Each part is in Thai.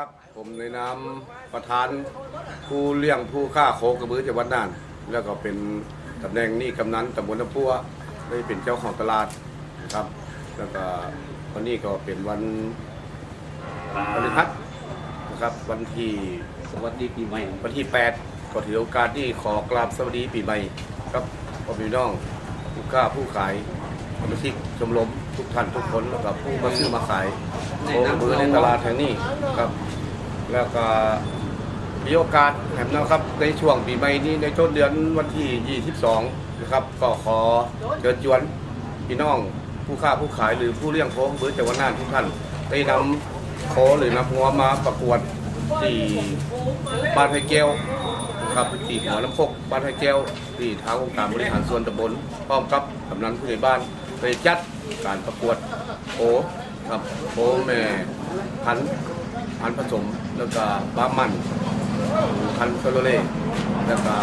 ครับผมในนามประธานผู้เลี้ยงผู้ฆ่าโคกระบือจังหวัดน่าน แล้วก็เป็นตำแหน่งนี่กำนันตำบลน้ำพัวได้เป็นเจ้าของตลาดนะครับ แล้วก็วันนี้ก็เป็นวันพฤหัสนะครับวันที่สวัสดีปีใหม่วันที่ 8 ก็ถือโอกาสที่ขอกราบสวัสดีปีใหม่ครับพ่อพี่น้องผู้ค้าผู้ขายาชิกชมรมทุกท่านทุกคนแล้วก็ผู้มาซื้อมาขายโคกระบือในตลาดแห่งนี้ครับ แล้วก็มีโอกาสแหมนะครับในช่วงปีใหม่นี้ในต้นเดือนวันที่ 22 นะครับ ก็ขอเชิญชวนพี่น้องผู้ค้าผู้ขายหรือผู้เลี้ยงโคกระบือจังหวัดน่านทุกท่านได้นำโคหรือนำหัวมาประกวดที่บ้านไผ่แก้วนะครับที่หัวน้ำพกบ้านไผ่แก้วที่ทางองค์การบริหารส่วนตำบลพร้อมกับกำนันผู้ใหญ่บ้าน ไปจัดการประกวดโอครับโอแม่พันพันผสมแล้วก็บ้ามันพันโซโลเล่แล้วก็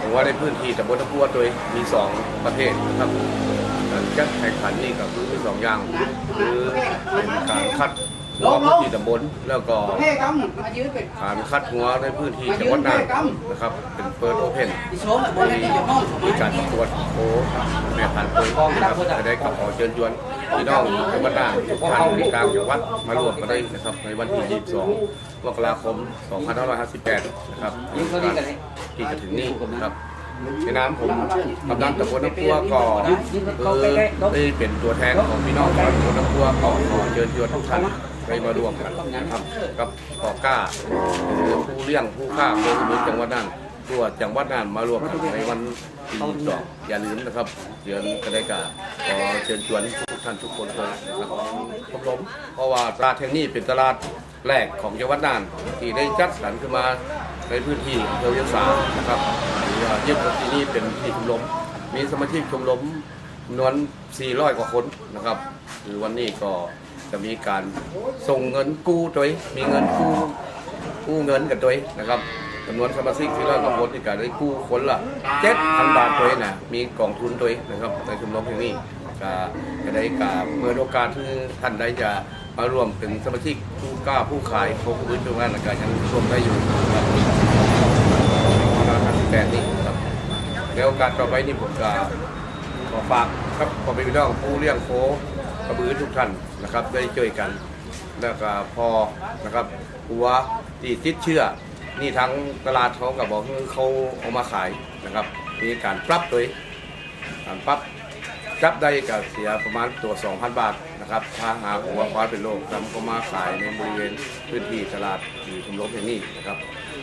ผมว่าในพื้นที่ตำบลตะพัวโดยมีสองประเภทนะครับการจัดแข่งขันนี่ก็คือมีสองอย่างคือการคัด หัวพื้นที่ตำบลแล้วก็เพ่กำมายืนเป็นการคัดหัวในพื้นที่จังหวัดน่านนะครับเป็นเปิดโอเพนดิโชมบนนี้จะมองสมัมียการประกวดโค้แม่พันธุ์โค้นะครับจะได้กับขอเชิญชวนพี่น้องจังหวัดน่านทุกท่านในกลางจังหวัดมาร่วมกันได้นะครับในวันที่ 22มกราคม 2558 นะครับยิงเขาดีกันเลยที่จะถึงนี้นะครับในนามผมกำนันตำบลน้ำพัวก็คือได้เป็นตัวแทนของพี่น้องตำบลน้ำพัวก็ขอเชิญชวนทุกท่าน ไปมาร่วมกันนะครับกับปอก้าหรือผู้เลี้ยงผู้ฆ่าโคกระบือจังหวัดน่านทั่วจังหวัดน่านมารวมกันในวันที่22อย่าลืมนะครับเดือนกรกฎาคมขอเชิญชวนทุกท่านทุกคนเลยนะครับชมรมเพราะว่าตลาดแห่งนี้เป็นตลาดแรกของจังหวัดน่านที่ได้จัดสรรขึ้นมาในพื้นที่เภอเวียสานะครับหรือว่าเยี่ยมที่นี่เป็นที่ชมรมมีสมาชิกชมรมจำนวน 400 กว่าคนนะครับคือวันนี้ก็ จะมีการส่งเงินกู้โดยมีเงินกู้กู้เงินกันโดยนะครับจำนวนสมาชิก400กว่าคนที่การได้กู้คนละ7,000บาทโดยนะมีกองทุนโดยนะครับในชมรมแห่นี้จะได้กาเมื่อโอกาสที่ท่านใดจะมาร่วมเป็นสมาชิกผู้กล้าผู้ขายโคกระบือจังหวัดและก็ยังร่วมได้อยู่นะครับ58นี่ครับในโอกาสต่อไปนี้ผมก็ขอฝากครับขอไปพี่น้องผู้เลี้ยงโค ระบือทุกท่านนะครับได้ช่วยกันแล้วก็พอนะครับหัวที่ติดเชื่อ นี่ทั้งตลาดเขากับบอกเขาเอามาขายนะครับ มีการปรับด้วยการปรับจับได้ก็เสียประมาณตัว 2,000 บาทนะครับถ้าหากหัวควายเป็นโรคนำเขามาขายในบริเวณพื้นที่ตลาดที่ชุมรมแห่งนี้นะครับ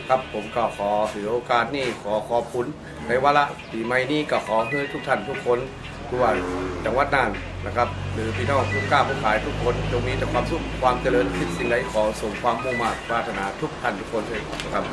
ครับผมก็ขอถือโอกาสนี้ขอขอบคุณในวาระปีใหม่นี้ก็ขอให้ทุกท่านทุกคน ทั่าจังหวัดน่านนะครับหรือพี่น้องผู้กล้าผู้ขายทุกคนจงมีแต่ความสุขความเจริญคิดสิ่งใดขอส่งความมุ่งมั่นปรารถนาทุกท่านทุกคนเลยนะครับ